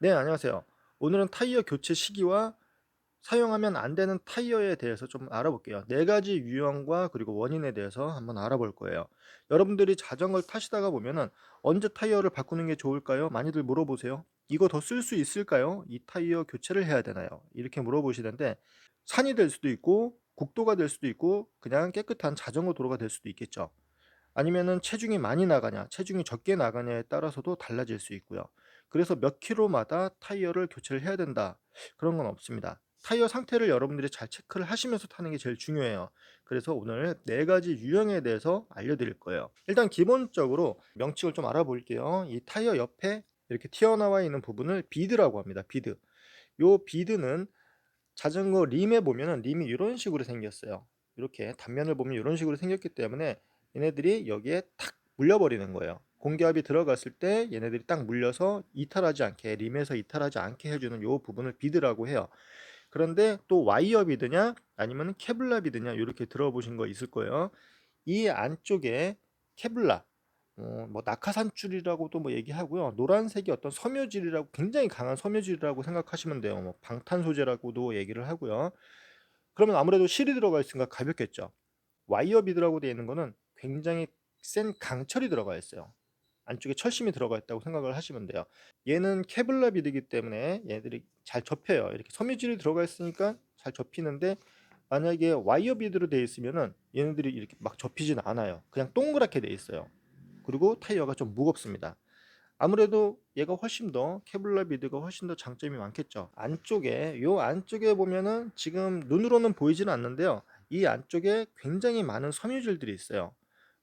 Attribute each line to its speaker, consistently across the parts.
Speaker 1: 네, 안녕하세요. 오늘은 타이어 교체 시기와 사용하면 안 되는 타이어에 대해서 좀 알아볼게요. 네 가지 유형과 그리고 원인에 대해서 한번 알아볼 거예요. 여러분들이 자전거를 타시다가 보면은 언제 타이어를 바꾸는 게 좋을까요? 많이들 물어보세요. 이거 더 쓸 수 있을까요? 이 타이어 교체를 해야 되나요? 이렇게 물어보시는데 산이 될 수도 있고 국도가 될 수도 있고 그냥 깨끗한 자전거 도로가 될 수도 있겠죠. 아니면은 체중이 많이 나가냐, 체중이 적게 나가냐에 따라서도 달라질 수 있고요. 그래서 몇 킬로마다 타이어를 교체를 해야 된다. 그런 건 없습니다. 타이어 상태를 여러분들이 잘 체크를 하시면서 타는 게 제일 중요해요. 그래서 오늘 네 가지 유형에 대해서 알려드릴 거예요. 일단 기본적으로 명칭을 좀 알아볼게요. 이 타이어 옆에 이렇게 튀어나와 있는 부분을 비드라고 합니다. 비드. 요 비드는 자전거 림에 보면은 림이 이런 식으로 생겼어요. 이렇게 단면을 보면 이런 식으로 생겼기 때문에 얘네들이 여기에 탁 물려버리는 거예요. 공기압이 들어갔을 때 얘네들이 딱 물려서 이탈하지 않게 림에서 이탈하지 않게 해주는 요 부분을 비드라고 해요. 그런데 또 와이어 비드냐 아니면 케블라 비드냐 이렇게 들어보신 거 있을 거예요. 이 안쪽에 케블라 어, 뭐 낙하산줄이라고도 뭐 얘기하고요. 노란색이 어떤 섬유질이라고 굉장히 강한 섬유질이라고 생각하시면 돼요. 뭐 방탄 소재라고도 얘기를 하고요. 그러면 아무래도 실이 들어가 있으니까 가볍겠죠. 와이어 비드라고 되어 있는 거는 굉장히 센 강철이 들어가 있어요. 안쪽에 철심이 들어가 있다고 생각을 하시면 돼요. 얘는 케블라 비드이기 때문에 얘들이 잘 접혀요. 이렇게 섬유질이 들어가 있으니까 잘 접히는데 만약에 와이어 비드로 되어 있으면은 얘네들이 이렇게 막 접히진 않아요. 그냥 동그랗게 되어 있어요. 그리고 타이어가 좀 무겁습니다. 아무래도 얘가 훨씬 더 케블라 비드가 훨씬 더 장점이 많겠죠. 안쪽에 요 안쪽에 보면은 지금 눈으로는 보이지는 않는데요. 이 안쪽에 굉장히 많은 섬유질들이 있어요.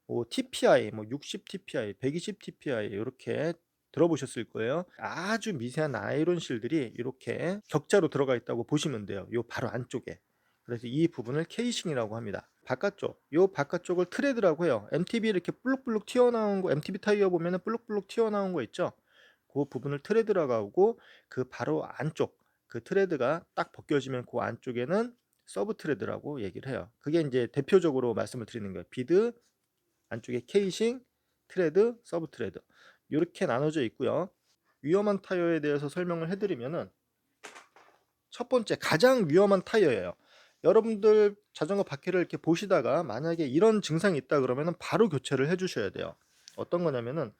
Speaker 1: 뭐 TPI, 뭐 60 TPI, 120 TPI 이렇게 들어보셨을 거예요. 아주 미세한 아이론 실들이 이렇게 격자로 들어가 있다고 보시면 돼요. 요 바로 안쪽에. 그래서 이 부분을 케이싱이라고 합니다. 바깥쪽, 요 바깥쪽을 트레드라고 해요. MTB 이렇게 블룩블룩 튀어나온 거, MTB 타이어 보면은 블룩블룩 튀어나온 거 있죠? 그 부분을 트레드라고 하고 그 바로 안쪽, 그 트레드가 딱 벗겨지면 그 안쪽에는 서브 트레드라고 얘기를 해요. 그게 이제 대표적으로 말씀을 드리는 거예요. 비드, 안쪽에 케이싱, 트레드, 서브 트레드 이렇게 나눠져 있고요. 위험한 타이어에 대해서 설명을 해드리면은 첫 번째 가장 위험한 타이어예요. 여러분들 자전거 바퀴를 이렇게 보시다가 만약에 이런 증상이 있다 그러면은 바로 교체를 해주셔야 돼요. 어떤 거냐면은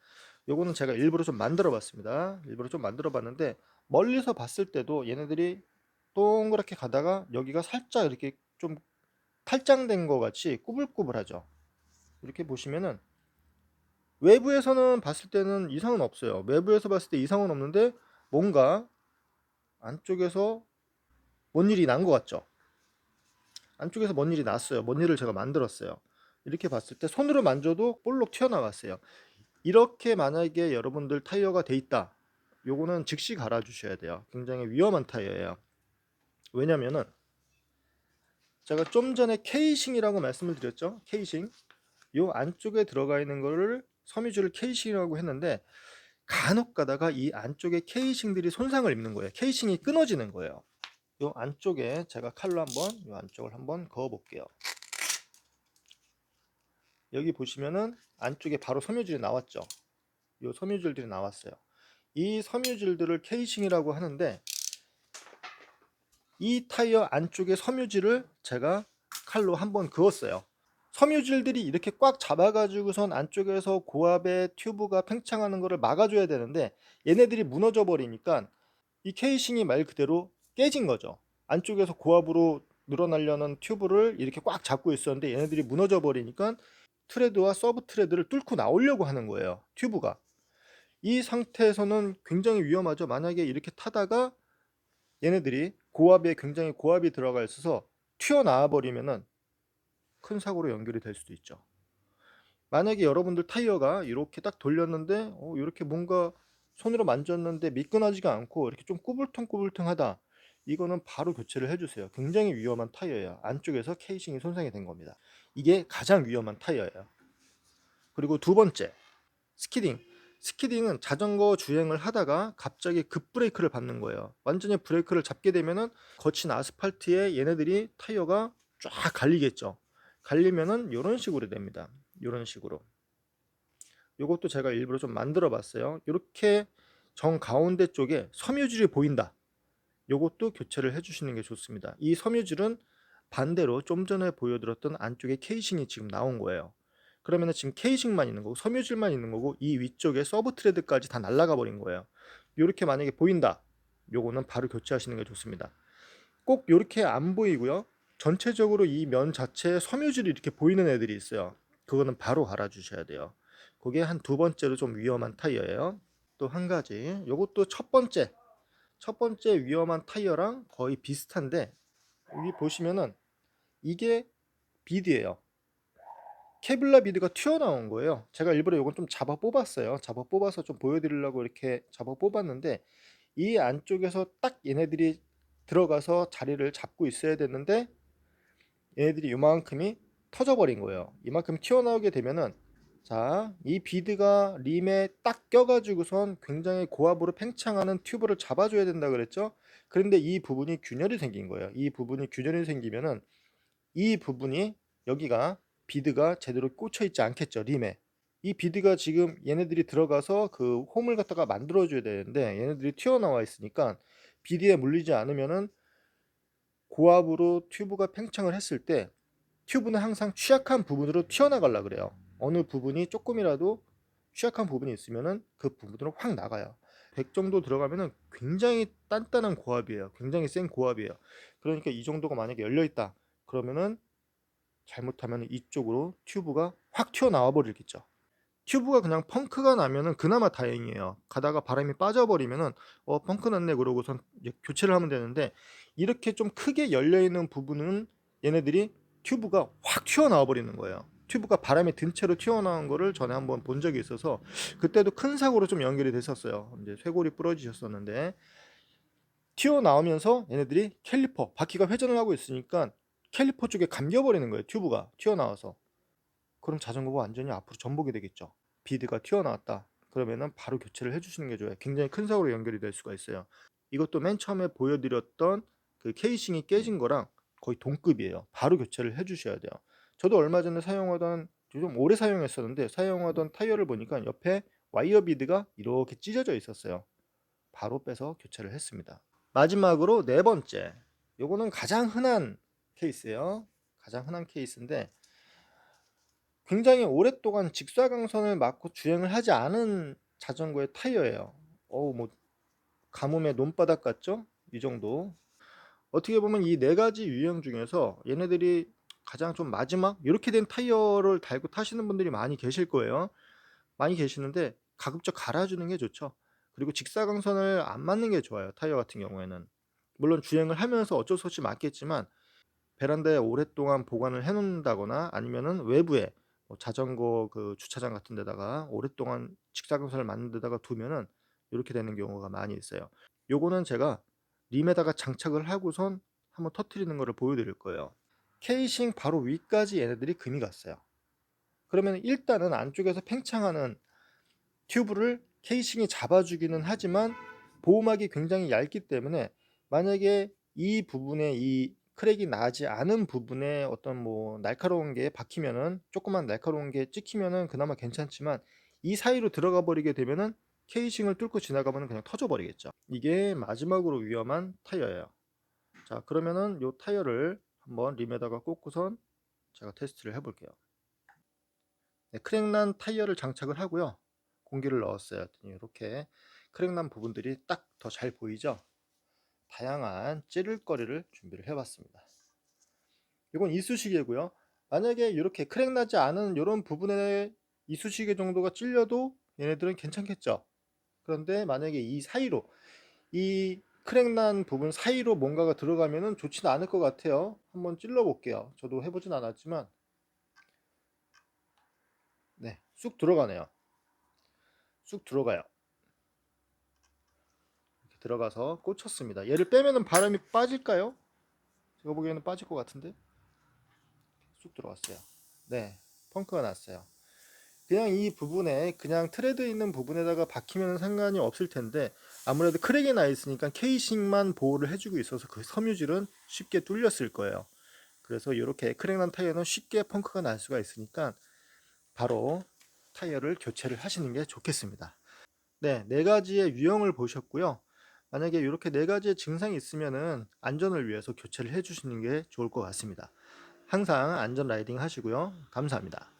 Speaker 1: 요거는 제가 일부러 좀 만들어 봤습니다. 일부러 좀 만들어 봤는데 멀리서 봤을 때도 얘네들이 동그랗게 가다가 여기가 살짝 이렇게 좀 탈장된 것 같이 꾸불꾸불하죠. 이렇게 보시면은 외부에서는 봤을 때는 이상은 없어요. 외부에서 봤을 때 이상은 없는데 뭔가 안쪽에서 뭔 일이 난 것 같죠. 안쪽에서 뭔 일이 났어요. 뭔 일을 제가 만들었어요. 이렇게 봤을 때 손으로 만져도 볼록 튀어나왔어요. 이렇게 만약에 여러분들 타이어가 돼 있다. 요거는 즉시 갈아 주셔야 돼요. 굉장히 위험한 타이어예요. 왜냐면은 제가 좀 전에 케이싱이라고 말씀을 드렸죠. 케이싱. 요 안쪽에 들어가 있는 거를 섬유줄을 케이싱이라고 했는데 간혹 가다가 이 안쪽에 케이싱들이 손상을 입는 거예요. 케이싱이 끊어지는 거예요. 요 안쪽에 제가 칼로 한번 요 안쪽을 한번 그어 볼게요. 여기 보시면은 안쪽에 바로 섬유질이 나왔죠. 요 섬유질들이 나왔어요. 이 섬유질들을 케이싱이라고 하는데 이 타이어 안쪽에 섬유질을 제가 칼로 한번 그었어요. 섬유질들이 이렇게 꽉 잡아가지고선 안쪽에서 고압의 튜브가 팽창하는 것을 막아줘야 되는데 얘네들이 무너져 버리니까 이 케이싱이 말 그대로 깨진 거죠. 안쪽에서 고압으로 늘어나려는 튜브를 이렇게 꽉 잡고 있었는데 얘네들이 무너져 버리니까 트레드와 서브 트레드를 뚫고 나오려고 하는 거예요. 튜브가. 이 상태에서는 굉장히 위험하죠. 만약에 이렇게 타다가 얘네들이 고압에 굉장히 고압이 들어가 있어서 튀어나와 버리면은 큰 사고로 연결이 될 수도 있죠. 만약에 여러분들 타이어가 이렇게 딱 돌렸는데 어, 이렇게 뭔가 손으로 만졌는데 미끈하지가 않고 이렇게 좀 꾸불퉁꾸불퉁하다. 이거는 바로 교체를 해주세요. 굉장히 위험한 타이어예요. 안쪽에서 케이싱이 손상이 된 겁니다. 이게 가장 위험한 타이어예요. 그리고 두 번째, 스키딩. 스키딩은 자전거 주행을 하다가 갑자기 급브레이크를 밟는 거예요. 완전히 브레이크를 잡게 되면은 거친 아스팔트에 얘네들이 타이어가 쫙 갈리겠죠. 갈리면은 이런 식으로 됩니다. 이런 식으로. 이것도 제가 일부러 좀 만들어 봤어요. 이렇게 정 가운데 쪽에 섬유질이 보인다. 요것도 교체를 해 주시는 게 좋습니다. 이 섬유질은 반대로 좀 전에 보여드렸던 안쪽에 케이싱이 지금 나온 거예요. 그러면은 지금 케이싱만 있는 거고 섬유질만 있는 거고 이 위쪽에 서브 트레드까지 다 날아가 버린 거예요. 요렇게 만약에 보인다. 요거는 바로 교체하시는 게 좋습니다. 꼭 요렇게 안 보이고요. 전체적으로 이 면 자체에 섬유질이 이렇게 보이는 애들이 있어요. 그거는 바로 갈아 주셔야 돼요. 그게 한 두 번째로 좀 위험한 타이어예요. 또 한 가지. 요것도 첫 번째. 첫 번째 위험한 타이어랑 거의 비슷한데 여기 보시면은 이게 비드예요. 케블라 비드가 튀어나온 거예요. 제가 일부러 이건 좀 잡아 뽑았어요. 잡아 뽑아서 좀 보여드리려고 이렇게 잡아 뽑았는데 이 안쪽에서 딱 얘네들이 들어가서 자리를 잡고 있어야 되는데 얘네들이 이만큼이 터져버린 거예요. 이만큼 튀어나오게 되면은 자, 이 비드가 림에 딱 껴가지고선 굉장히 고압으로 팽창하는 튜브를 잡아줘야 된다 그랬죠? 그런데 이 부분이 균열이 생긴 거예요. 이 부분이 균열이 생기면은 이 부분이 여기가 비드가 제대로 꽂혀 있지 않겠죠, 림에. 이 비드가 지금 얘네들이 들어가서 그 홈을 갖다가 만들어줘야 되는데 얘네들이 튀어나와 있으니까 비드에 물리지 않으면은 고압으로 튜브가 팽창을 했을 때 튜브는 항상 취약한 부분으로 튀어나가려 그래요. 어느 부분이 조금이라도 취약한 부분이 있으면은 그 부분으로 확 나가요. 100 정도 들어가면은 굉장히 단단한 고압이에요. 굉장히 센 고압이에요. 그러니까 이 정도가 만약에 열려 있다. 그러면은 잘못하면 이쪽으로 튜브가 확 튀어나와 버리겠죠. 튜브가 그냥 펑크가 나면은 그나마 다행이에요. 가다가 바람이 빠져버리면은 어 펑크 났네 그러고선 교체를 하면 되는데 이렇게 좀 크게 열려 있는 부분은 얘네들이 튜브가 확 튀어나와 버리는 거예요. 튜브가 바람에 든 채로 튀어나온 거를 전에 한번 본 적이 있어서 그때도 큰 사고로 좀 연결이 됐었어요. 이제 쇄골이 부러지셨었는데 튀어나오면서 얘네들이 캘리퍼 바퀴가 회전을 하고 있으니까 캘리퍼 쪽에 감겨버리는 거예요. 튜브가 튀어나와서 그럼 자전거가 완전히 앞으로 전복이 되겠죠. 비드가 튀어나왔다. 그러면은 바로 교체를 해주시는 게 좋아요. 굉장히 큰 사고로 연결이 될 수가 있어요. 이것도 맨 처음에 보여드렸던 그 케이싱이 깨진 거랑 거의 동급이에요. 바로 교체를 해주셔야 돼요. 저도 얼마 전에 사용하던 좀 오래 사용했었는데 사용하던 타이어를 보니까 옆에 와이어 비드가 이렇게 찢어져 있었어요. 바로 빼서 교체를 했습니다. 마지막으로 네 번째. 요거는 가장 흔한 케이스예요. 가장 흔한 케이스인데 굉장히 오랫동안 직사광선을 맞고 주행을 하지 않은 자전거의 타이어예요. 어우 뭐 가뭄의 논바닥 같죠? 이 정도. 어떻게 보면 이 네 가지 유형 중에서 얘네들이 가장 좀 마지막 이렇게 된 타이어를 달고 타시는 분들이 많이 계실 거예요. 많이 계시는데 가급적 갈아주는 게 좋죠. 그리고 직사광선을 안 맞는 게 좋아요. 타이어 같은 경우에는. 물론 주행을 하면서 어쩔 수 없이 맞겠지만 베란다에 오랫동안 보관을 해 놓는다거나 아니면은 외부에 뭐 자전거 그 주차장 같은 데다가 오랫동안 직사광선을 맞는 데다가 두면은 이렇게 되는 경우가 많이 있어요. 요거는 제가 림에다가 장착을 하고선 한번 터트리는 거를 보여드릴 거예요. 케이싱 바로 위까지 얘네들이 금이 갔어요. 그러면 일단은 안쪽에서 팽창하는 튜브를 케이싱이 잡아주기는 하지만 보호막이 굉장히 얇기 때문에 만약에 이 부분에 이 크랙이 나지 않은 부분에 어떤 뭐 날카로운 게 박히면은 조그만 날카로운 게 찍히면은 그나마 괜찮지만 이 사이로 들어가 버리게 되면은 케이싱을 뚫고 지나가면 그냥 터져 버리겠죠. 이게 마지막으로 위험한 타이어예요. 자 그러면은 요 타이어를 한번 림에다가 꽂고선 제가 테스트를 해 볼게요. 네, 크랙난 타이어를 장착을 하고요. 공기를 넣었어요. 이렇게 크랙난 부분들이 딱 더 잘 보이죠? 다양한 찌를거리를 준비를 해봤습니다. 이건 이쑤시개고요. 만약에 이렇게 크랙 나지 않은 이런 부분에 이쑤시개 정도가 찔려도 얘네들은 괜찮겠죠. 그런데 만약에 이 사이로 이 크랙 난 부분 사이로 뭔가가 들어가면은 좋지는 않을 것 같아요. 한번 찔러 볼게요. 저도 해보진 않았지만 네, 쑥 들어가네요. 쑥 들어가요. 들어가서 꽂혔습니다. 얘를 빼면은 바람이 빠질까요? 제가 보기에는 빠질 것 같은데 쑥 들어갔어요. 네, 펑크가 났어요. 그냥 이 부분에 그냥 트레드 있는 부분에다가 박히면 상관이 없을 텐데 아무래도 크랙이 나 있으니까 케이싱만 보호를 해주고 있어서 그 섬유질은 쉽게 뚫렸을 거예요. 그래서 이렇게 크랙 난 타이어는 쉽게 펑크가 날 수가 있으니까 바로 타이어를 교체를 하시는 게 좋겠습니다. 네. 4 가지의 유형을 보셨고요. 만약에 요렇게 4 가지의 증상이 있으면은 안전을 위해서 교체를 해 주시는 게 좋을 것 같습니다. 항상 안전 라이딩 하시고요. 감사합니다.